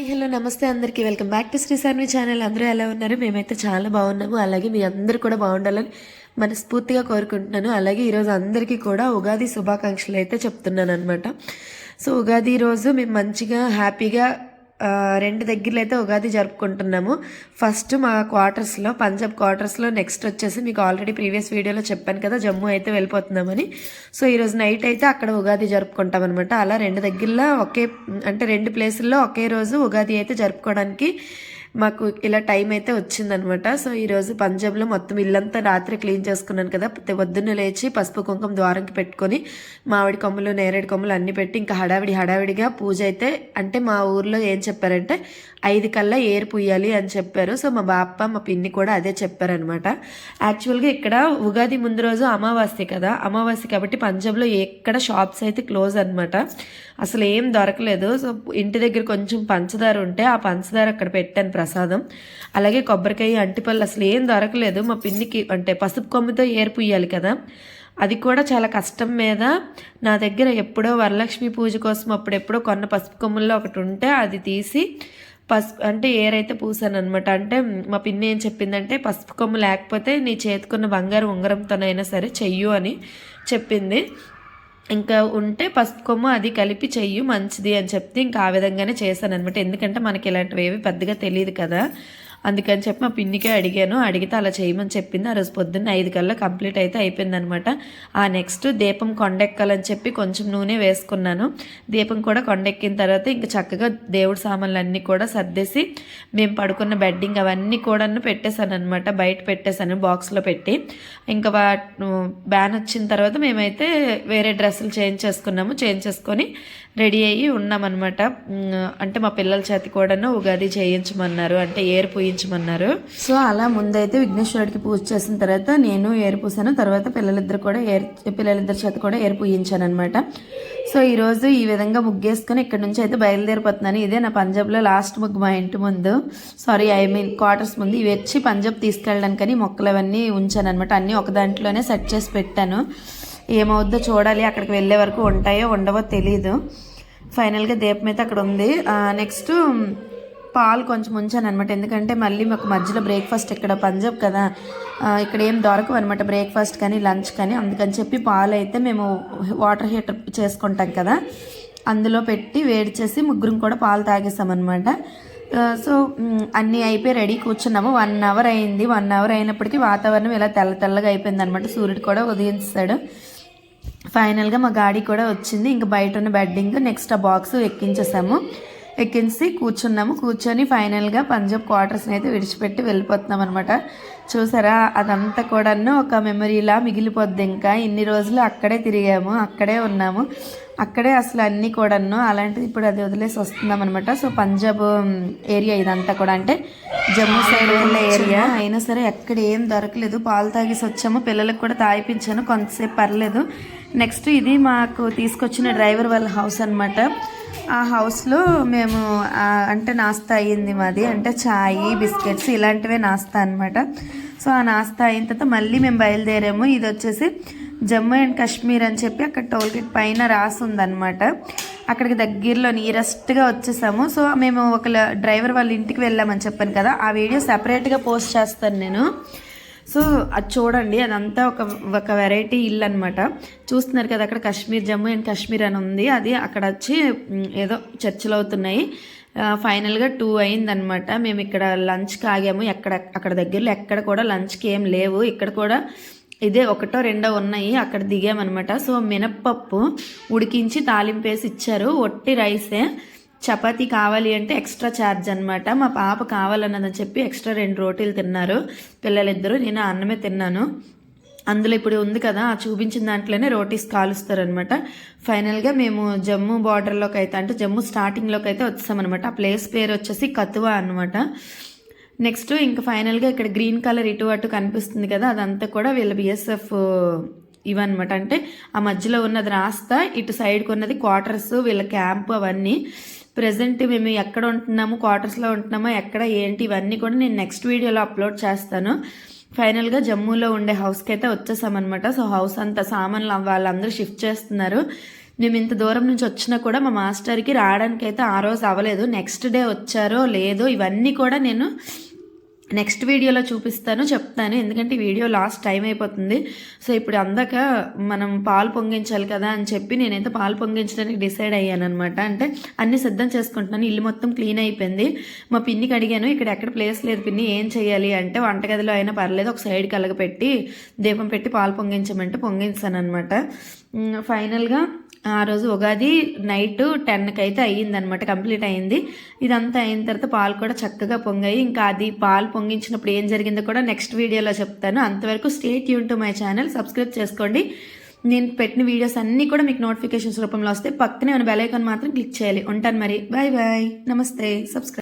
Hi hello నమస్తే అందరికీ. Welcome back to Sri Sanvi channel అందరూ ఎలా ఉన్నారు? మేమైతే చాలా బాగున్నాము. అలాగే మీ అందరూ కూడా బాగుండాలని మనస్ఫూర్తిగా కోరుకుంటున్నాను. అలాగే ఈరోజు అందరికీ కూడా ఉగాది శుభాకాంక్షలు అయితే చెప్తున్నాను అనమాట సో ఉగాది రోజు మేము మంచిగా హ్యాపీగా రెండు దగ్గరలో అయితే ఉగాది జరుపుకుంటున్నాము. ఫస్ట్ మా క్వార్టర్స్లో పంజాబ్ క్వార్టర్స్లో నెక్స్ట్ వచ్చేసి మీకు ఆల్రెడీ ప్రీవియస్ వీడియోలో చెప్పాను కదా జమ్మూ అయితే వెళ్ళిపోతున్నామని. సో ఈరోజు నైట్ అయితే అక్కడ ఉగాది జరుపుకుంటాం అనమాట అలా రెండు దగ్గరలో ఒకే అంటే రెండు ప్లేసుల్లో ఒకే రోజు ఉగాది అయితే జరుపుకోవడానికి మాకు ఇలా టైం అయితే వచ్చిందనమాట. సో ఈరోజు పంజాబ్లో మొత్తం ఇల్లంతా రాత్రి క్లీన్ చేసుకున్నాను కదా. పొద్దున్న లేచి పసుపు కుంకుమ ద్వారంకి పెట్టుకొని మామిడి కొమ్మలు నేరేడు కొమ్మలు అన్నీ పెట్టి ఇంకా హడావిడి హడావిడిగా పూజ అయితే అంటే మా ఊర్లో ఏం చెప్పారంటే ఐదు కల్లా ఏరు పుయ్యాలి అని చెప్పారు. సో మా బాప్ప మా పిన్ని కూడా అదే చెప్పారనమాట. యాక్చువల్గా ఇక్కడ ఉగాది ముందు రోజు అమావాస్య కదా. అమావాస్య కాబట్టి పంజాబ్లో ఎక్కడ షాప్స్ అయితే క్లోజ్ అనమాట. అసలు ఏం దొరకలేదు. సో ఇంటి దగ్గర కొంచెం పంచదార ఉంటే ఆ పంచదార అక్కడ పెట్టాను. ప్రసాదం. అలాగే కొబ్బరికాయ అంటిపళ్ళు అసలు ఏం దొరకలేదు. మా పిన్నికి అంటే పసుపు కొమ్ముతో ఏర్పుయ్యాలి కదా. అది కూడా చాలా కష్టం మీద నా దగ్గర ఎప్పుడో వరలక్ష్మి పూజ కోసం అప్పుడెప్పుడో కొన్న పసుపు కొమ్ముల్లో ఒకటి ఉంటే అది తీసి పసుపు అంటే ఏరైతే పూసాను అనమాట అంటే మా పిన్ని ఏం చెప్పిందంటే పసుపు కొమ్ము లేకపోతే నీ చేతుకున్న బంగారు ఉంగరంతోనైనా సరే చెయ్యు అని చెప్పింది. ఇంకా ఉంటే పసుపు కొమ్ము అది కలిపి చెయ్యి మంచిది అని చెప్తే ఇంకా ఆ విధంగానే చేశాను అనమాట ఎందుకంటే మనకి ఇలాంటివి ఏవి పెద్దగా తెలియదు కదా. అందుకని చెప్పి మా పిన్నికే అడిగాను. అడిగితే అలా చేయమని చెప్పింది. ఆ రోజు పొద్దున్న ఐదు కల్లా కంప్లీట్ అయితే అయిపోయిందనమాట. ఆ నెక్స్ట్ దీపం కొండెక్కాలని చెప్పి కొంచెం నూనె వేసుకున్నాను. దీపం కూడా కొండెక్కిన తర్వాత ఇంకా చక్కగా దేవుడి సామాన్లు అన్నీ కూడా సర్దేసి మేము పడుకున్న బెడ్డింగ్ అవన్నీ కూడా పెట్టేశాను అనమాట బయట పెట్టేశాను బాక్స్లో పెట్టి. ఇంకా వా బ్యాన్ వచ్చిన తర్వాత మేమైతే వేరే డ్రెస్సులు చేంజ్ చేసుకున్నాము. చేంజ్ చేసుకొని రెడీ అయ్యి ఉన్నామన్నమాట. అంటే మా పిల్లల చేతి కూడాను ఉగాది చేయించమన్నారు అంటే ఏరు పూయించమన్నారు. సో అలా ముందైతే విఘ్నేశ్వరుడికి పూజ చేసిన తర్వాత నేను ఏరు పూసాను. తర్వాత పిల్లలిద్దరు కూడా ఏర్ పిల్లలిద్దరి చేత కూడా ఏరు పూయించాను అనమాట సో ఈరోజు ఈ విధంగా ముగ్గేసుకుని ఇక్కడ నుంచి అయితే బయలుదేరిపోతున్నాను. ఇదే నా పంజాబ్లో లాస్ట్ ముగ్గు మా ఇంటి ముందు. సారీ ఐ మీన్ క్వార్టర్స్ ముందు. ఇవి వచ్చి పంజాబ్ తీసుకెళ్ళడానికని మొక్కలు అవన్నీ ఉంచాను అనమాట అన్నీ ఒక దాంట్లోనే సెట్ చేసి పెట్టాను. ఏమవుద్దో చూడాలి అక్కడికి వెళ్ళే వరకు ఉంటాయో ఉండవో తెలీదు. ఫైనల్గా దీపం అయితే అక్కడ ఉంది. నెక్స్ట్ పాలు కొంచెం ఉంచాను అనమాట ఎందుకంటే మళ్ళీ మాకు మధ్యలో బ్రేక్ఫాస్ట్ ఇక్కడ పంజాబ్ కదా. ఇక్కడ ఏం దొరకవు అనమాట బ్రేక్ఫాస్ట్ కానీ లంచ్ కానీ. అందుకని చెప్పి పాలు అయితే మేము వాటర్ హీటర్ చేసుకుంటాం కదా. అందులో పెట్టి వేడి చేసి ముగ్గురం కూడా పాలు తాగేసామన్నమాట. సో అన్నీ అయిపోయి రెడీ కూర్చున్నాము. వన్ అవర్ అయింది. వన్ అవర్ అయినప్పటికీ వాతావరణం ఇలా తెల్ల తెల్లగా అయిపోయింది అనమాట సూర్యుడు కూడా ఉదయించాడు. ఫైనల్గా మా గాడి కూడా వచ్చింది. ఇంకా బయట ఉన్న బెడ్డింగ్ నెక్స్ట్ ఆ బాక్స్ ఎక్కించేసాము. ఎక్కించి కూర్చున్నాము. కూర్చొని ఫైనల్గా పంజాబ్ క్వార్టర్స్ని అయితే విడిచిపెట్టి వెళ్ళిపోతున్నాం అనమాట చూసారా? అదంతా కూడాను ఒక మెమరీలా మిగిలిపోద్ది ఇంకా. ఇన్ని రోజులు అక్కడే తిరిగాము అక్కడే ఉన్నాము. అక్కడే అసలు అన్నీ కూడాను అలాంటిది ఇప్పుడు అది వదిలేసి వస్తున్నాం అనమాట సో పంజాబ్ ఏరియా ఇదంతా కూడా. అంటే జమ్మూ సైడ్ వెళ్ళే ఏరియా. అయినా సరే ఎక్కడ ఏం దొరకలేదు. పాలు తాగేసి వచ్చాము. పిల్లలకు కూడా తాగిపించాను. కొంతసేపు పర్లేదు. నెక్స్ట్ ఇది మాకు తీసుకొచ్చిన డ్రైవర్ వాళ్ళ హౌస్ అనమాట ఆ హౌస్లో మేము అంటే నాస్తా అయ్యింది మాది. అంటే చాయ్ బిస్కెట్స్ ఇలాంటివే నాస్తా అనమాట సో ఆ నాస్తా అయిన తర్వాత మళ్ళీ మేము బయలుదేరాము. ఇది వచ్చేసి జమ్మూ అండ్ కాశ్మీర్ అని చెప్పి అక్కడ టోల్ గేట్ పైన రాసి ఉందన్నమాట అక్కడికి దగ్గరలో నియరెస్ట్గా వచ్చేసాము. సో మేము ఒక డ్రైవర్ వాళ్ళ ఇంటికి వెళ్ళామని చెప్పాను కదా ఆ వీడియో సెపరేట్గా పోస్ట్ చేస్తాను నేను. సో అది చూడండి అదంతా ఒక ఒక వెరైటీ ఇల్లు అనమాట చూస్తున్నారు కదా అక్కడ కాశ్మీర్ జమ్మూ అండ్ కాశ్మీర్ అని ఉంది. అది అక్కడ వచ్చి ఏదో చర్చలు అవుతున్నాయి. ఫైనల్గా టూ అయిందనమాట మేము ఇక్కడ లంచ్కి ఆగాము. ఎక్కడ అక్కడ దగ్గరలో ఎక్కడ కూడా లంచ్కి ఏం లేవు. ఇక్కడ కూడా ఇదే ఒకటో రెండో ఉన్నాయి అక్కడ దిగామన్నమాట. సో మినప్పప్పు ఉడికించి తాలింపు వేసి ఇచ్చారు. ఒట్టి రైసే. చపాతీ కావాలి అంటే ఎక్స్ట్రా ఛార్జ్ అనమాట మా పాప కావాలన్నదని చెప్పి ఎక్స్ట్రా రెండు రోటీలు తిన్నారు. పిల్లలిద్దరూ నేను అన్నమే తిన్నాను. అందులో ఇప్పుడు ఉంది కదా ఆ చూపించిన దాంట్లోనే రోటీస్ కాలుస్తారనమాట ఫైనల్గా మేము జమ్మూ బార్డర్లోకి అయితే అంటే జమ్మూ స్టార్టింగ్లోకి అయితే వచ్చామన్నమాట. ఆ ప్లేస్ పేరు వచ్చేసి కతువా అనమాట నెక్స్ట్ ఇంకా ఫైనల్గా ఇక్కడ గ్రీన్ కలర్ ఇటు అటు కనిపిస్తుంది కదా అదంతా కూడా వీళ్ళ బిఎస్ఎఫ్ ఇవన్నమాట. అంటే ఆ మధ్యలో ఉన్నది రాస్తా ఇటు సైడ్కి ఉన్నది క్వార్టర్స్ వీళ్ళ క్యాంప్ అవన్నీ. ప్రజెంట్ మేము ఎక్కడ ఉంటున్నాము క్వార్టర్స్లో ఉంటున్నామో ఎక్కడ ఏంటి ఇవన్నీ కూడా నేను నెక్స్ట్ వీడియోలో అప్లోడ్ చేస్తాను. ఫైనల్గా జమ్మూలో ఉండే హౌస్కి అయితే వచ్చేసామన్నమాట. సో హౌస్ అంతా సామాన్లు వాళ్ళందరూ షిఫ్ట్ చేస్తున్నారు. మేము ఇంత దూరం నుంచి వచ్చినా కూడా మా మాస్టర్కి రావడానికి అయితే ఆ రోజు అవ్వలేదు. నెక్స్ట్ డే వచ్చారో లేదో ఇవన్నీ కూడా నేను నెక్స్ట్ వీడియోలో చూపిస్తాను చెప్తాను. ఎందుకంటే ఈ వీడియో లాస్ట్ టైం అయిపోతుంది. సో ఇప్పుడు అందాక మనం పాలు పొంగించాలి కదా అని చెప్పి నేనైతే పాలు పొంగించడానికి డిసైడ్ అయ్యాను అనమాట అంటే అన్ని సిద్ధం చేసుకుంటున్నాను. ఇల్లు మొత్తం క్లీన్ అయిపోయింది. మా పిన్నికి అడిగాను ఇక్కడ ఎక్కడ ప్లేస్ లేదు పిన్ని. ఏం చేయాలి అంటే వంటగదిలో అయినా పర్లేదు ఒక సైడ్కి అలగపెట్టి దీపం పెట్టి పాలు పొంగించమంటే పొంగించాను అనమాట ఫైనల్గా ఆ రోజు ఉగాది నైట్ టెన్కి అయితే అయ్యిందనమాట కంప్లీట్ అయింది ఇదంతా అయిన తర్వాత పాలు కూడా చక్కగా పొంగాయి. ఇంకా అది పాలు పొంగించినప్పుడు ఏం జరిగిందో కూడా నెక్స్ట్ వీడియోలో చెప్తాను. అంతవరకు state Yoon to my channel subscribe చేసుకోండి. నేను పెట్టిన వీడియోస్ అన్నీ కూడా మీకు నోటిఫికేషన్స్ రూపంలో వస్తే పక్కనే ఉన్న బెల్ ఐకాన్ మాత్రం క్లిక్ చేయాలి. ఉంటాను మరి. బాయ్ బాయ్ నమస్తే. సబ్స్క్రైబ్